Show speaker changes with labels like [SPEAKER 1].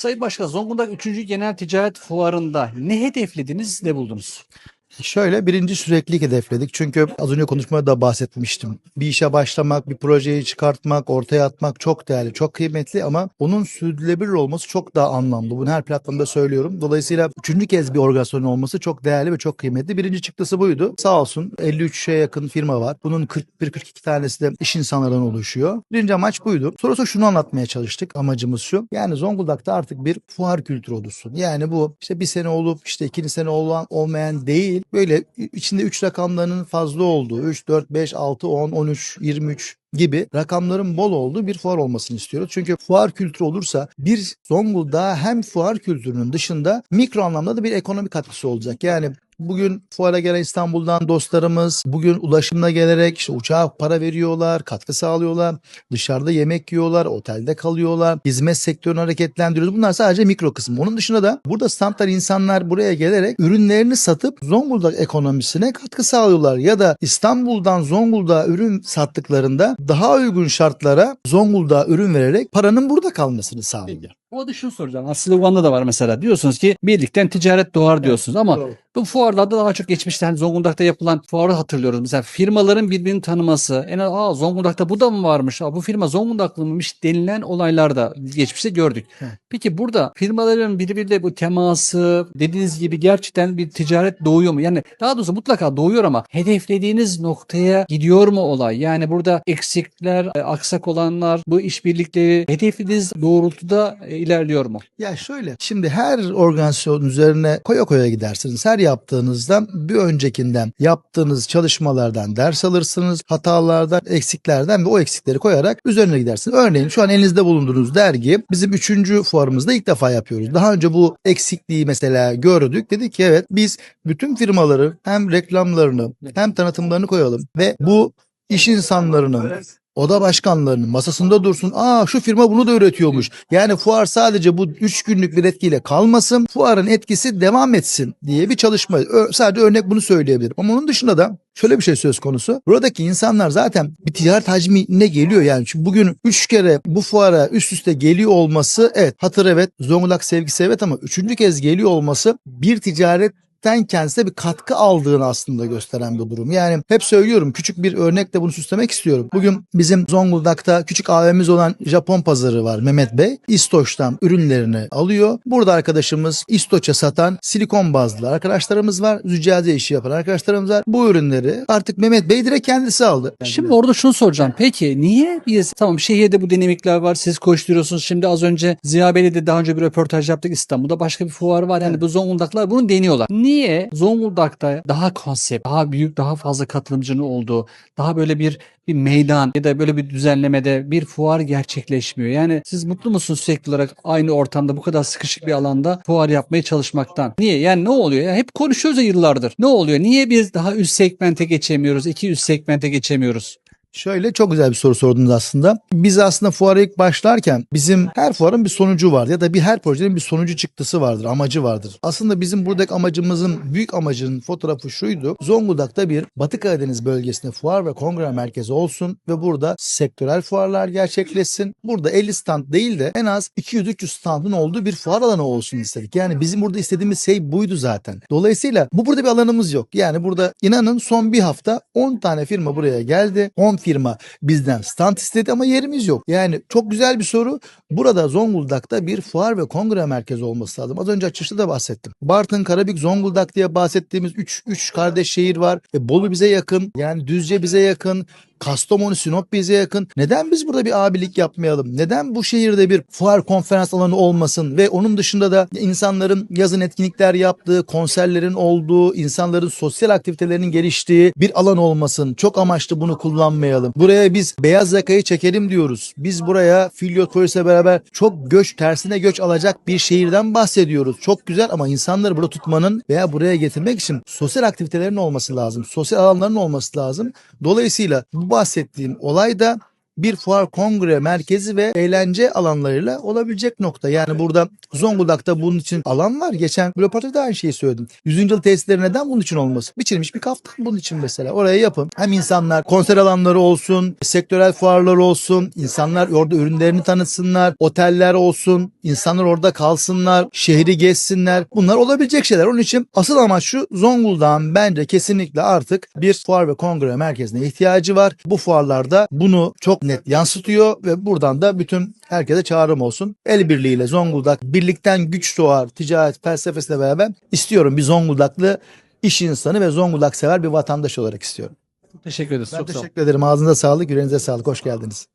[SPEAKER 1] Sayın Başkan Zonguldak 3. Genel Ticaret Fuarı'nda ne hedeflediniz, ne buldunuz?
[SPEAKER 2] Şöyle birinci süreklilik hedefledik. Çünkü az önce konuşmada da bahsetmiştim. Bir işe başlamak, bir projeyi çıkartmak, ortaya atmak çok değerli, çok kıymetli ama onun sürdürülebilir olması çok daha anlamlı. Bunu her platformda söylüyorum. Dolayısıyla üçüncü kez bir organizasyon olması çok değerli ve çok kıymetli. Birinci çıktısı buydu. Sağ olsun 53'e yakın firma var. Bunun 41-42 tanesi de iş insanlarından oluşuyor. Birinci amaç buydu. Sonrasında şunu anlatmaya çalıştık. Amacımız şu. Yani Zonguldak'ta artık bir fuar kültürü oluşsun. Yani bu işte bir sene olup işte ikinci sene olan olmayan değil. Böyle içinde 3 rakamlarının fazla olduğu 3, 4, 5, 6, 10, 13, 23 gibi rakamların bol olduğu bir fuar olmasını istiyoruz. Çünkü fuar kültürü olursa bir Zonguldak'a hem fuar kültürünün dışında mikro anlamda da bir ekonomi katkısı olacak. Yani Bugün fuara gelen İstanbul'dan dostlarımız bugün ulaşımla gelerek işte uçağa para veriyorlar, katkı sağlıyorlar. Dışarıda yemek yiyorlar, otelde kalıyorlar. Hizmet sektörünü hareketlendiriyoruz. Bunlar sadece mikro kısım. Onun dışında da burada standlar insanlar buraya gelerek ürünlerini satıp Zonguldak ekonomisine katkı sağlıyorlar. Ya da İstanbul'dan Zonguldak'a ürün sattıklarında daha uygun şartlara Zonguldak'a ürün vererek paranın burada kalmasını sağlıyor.
[SPEAKER 1] O da şunu soracağım. Aslında Uganda da var mesela. Diyorsunuz ki birlikten ticaret doğar diyorsunuz ama
[SPEAKER 2] Doğru.
[SPEAKER 1] bu fuarlarda daha çok geçmişte hani Zonguldak'ta yapılan fuarı hatırlıyoruz. Mesela firmaların birbirini tanıması. En az aa Zonguldak'ta bu da mı varmış? Aa, bu firma Zonguldaklı mıymış denilen olaylarda geçmişte gördük. Peki burada firmaların birbiriyle bu teması dediğiniz gibi gerçekten bir ticaret doğuyor mu? Yani daha doğrusu mutlaka doğuyor ama hedeflediğiniz noktaya gidiyor mu olay? Yani burada eksikler, e, aksak olanlar, bu işbirlikleri hedeflediğiniz doğrultuda e, ilerliyor mu?
[SPEAKER 2] Ya şöyle şimdi her organizasyon üzerine koya koya gidersiniz. Her yaptığınızda bir öncekinden yaptığınız çalışmalardan ders alırsınız. Hatalardan, eksiklerden ve o eksikleri koyarak üzerine gidersiniz. Örneğin şu an elinizde bulunduğunuz dergi bizim üçüncü fuarımızda ilk defa yapıyoruz. Daha önce bu eksikliği mesela gördük. Dedik ki evet biz bütün firmaları hem reklamlarını hem tanıtımlarını koyalım ve bu iş insanlarının oda başkanlarının masasında dursun. Aa şu firma bunu da üretiyormuş. Yani fuar sadece bu 3 günlük bir etkiyle kalmasın. Fuarın etkisi devam etsin diye bir çalışma. Ö- sadece örnek bunu söyleyebilirim. Ama onun dışında da şöyle bir şey söz konusu. Buradaki insanlar zaten bir ticaret hacmine geliyor yani. Çünkü bugün 3 kere bu fuara üst üste geliyor olması evet hatır evet Zonguldak sevgisi evet ama üçüncü kez geliyor olması bir ticaret ten kendisine bir katkı aldığını aslında gösteren bir durum. Yani hep söylüyorum küçük bir örnekle bunu süslemek istiyorum. Bugün bizim Zonguldak'ta küçük AVM'miz olan Japon pazarı var Mehmet Bey. İstoç'tan ürünlerini alıyor. Burada arkadaşımız İstoç'a satan silikon bazlı arkadaşlarımız var. Züccaciye işi yapan arkadaşlarımız var. Bu ürünleri artık Mehmet Bey direkt kendisi aldı.
[SPEAKER 1] Şimdi orada şunu soracağım. Peki niye biz tamam şehirde bu dinamikler var siz koşturuyorsunuz. Şimdi az önce Ziya Bey'le de daha önce bir röportaj yaptık İstanbul'da başka bir fuar var. Yani bu Zonguldaklar bunu deniyorlar. Niye Zonguldak'ta daha konsept, daha büyük, daha fazla katılımcının olduğu, daha böyle bir bir meydan ya da böyle bir düzenlemede bir fuar gerçekleşmiyor. Yani siz mutlu musunuz sürekli olarak aynı ortamda bu kadar sıkışık bir alanda fuar yapmaya çalışmaktan? Niye? Yani ne oluyor? Ya hep konuşuyoruz ya yıllardır. Ne oluyor? Niye biz daha üst segmente geçemiyoruz? iki üst segmente geçemiyoruz?
[SPEAKER 2] Şöyle çok güzel bir soru sordunuz aslında. Biz aslında fuara ilk başlarken bizim her fuarın bir sonucu var ya da bir her projenin bir sonucu çıktısı vardır, amacı vardır. Aslında bizim buradaki amacımızın büyük amacının fotoğrafı şuydu. Zonguldak'ta bir Batı Karadeniz bölgesinde fuar ve kongre merkezi olsun ve burada sektörel fuarlar gerçekleşsin. Burada 50 stand değil de en az 200-300 standın olduğu bir fuar alanı olsun istedik. Yani bizim burada istediğimiz şey buydu zaten. Dolayısıyla bu burada bir alanımız yok. Yani burada inanın son bir hafta 10 tane firma buraya geldi. 10 firma bizden stand istedi ama yerimiz yok. Yani çok güzel bir soru. Burada Zonguldak'ta bir fuar ve kongre merkezi olması lazım. Az önce açışta da bahsettim. Bartın, Karabük, Zonguldak diye bahsettiğimiz 3 3 kardeş şehir var. E, Bolu bize yakın. Yani Düzce bize yakın. Kastamonu, Sinop bize yakın. Neden biz burada bir abilik yapmayalım? Neden bu şehirde bir fuar konferans alanı olmasın ve onun dışında da insanların yazın etkinlikler yaptığı, konserlerin olduğu, insanların sosyal aktivitelerinin geliştiği bir alan olmasın? Çok amaçlı bunu kullanmayalım. Buraya biz beyaz yakayı çekelim diyoruz. Biz buraya Filyot Polis'le beraber çok göç, tersine göç alacak bir şehirden bahsediyoruz. Çok güzel ama insanları burada tutmanın veya buraya getirmek için sosyal aktivitelerin olması lazım. Sosyal alanların olması lazım. Dolayısıyla bahsettiğim olay da bir fuar kongre merkezi ve eğlence alanlarıyla olabilecek nokta. Yani burada Zonguldak'ta bunun için alan var. Geçen röportajda aynı şeyi söyledim. 100. yıl tesisleri neden bunun için olmasın? Biçilmiş bir kaftan bunun için mesela. Oraya yapın. Hem insanlar konser alanları olsun, sektörel fuarlar olsun, insanlar orada ürünlerini tanıtsınlar, oteller olsun, insanlar orada kalsınlar, şehri gezsinler. Bunlar olabilecek şeyler. Onun için asıl amaç şu Zonguldak'ın bence kesinlikle artık bir fuar ve kongre merkezine ihtiyacı var. Bu fuarlarda bunu çok net yansıtıyor ve buradan da bütün herkese çağrım olsun. El birliğiyle Zonguldak birlikten güç doğar ticaret felsefesiyle beraber istiyorum bir Zonguldaklı iş insanı ve Zonguldak sever bir vatandaş olarak istiyorum.
[SPEAKER 1] Teşekkür ederiz.
[SPEAKER 2] Ben
[SPEAKER 1] Çok
[SPEAKER 2] teşekkür ederim. Ağzınıza sağlık, yüreğinize sağlık. Hoş geldiniz.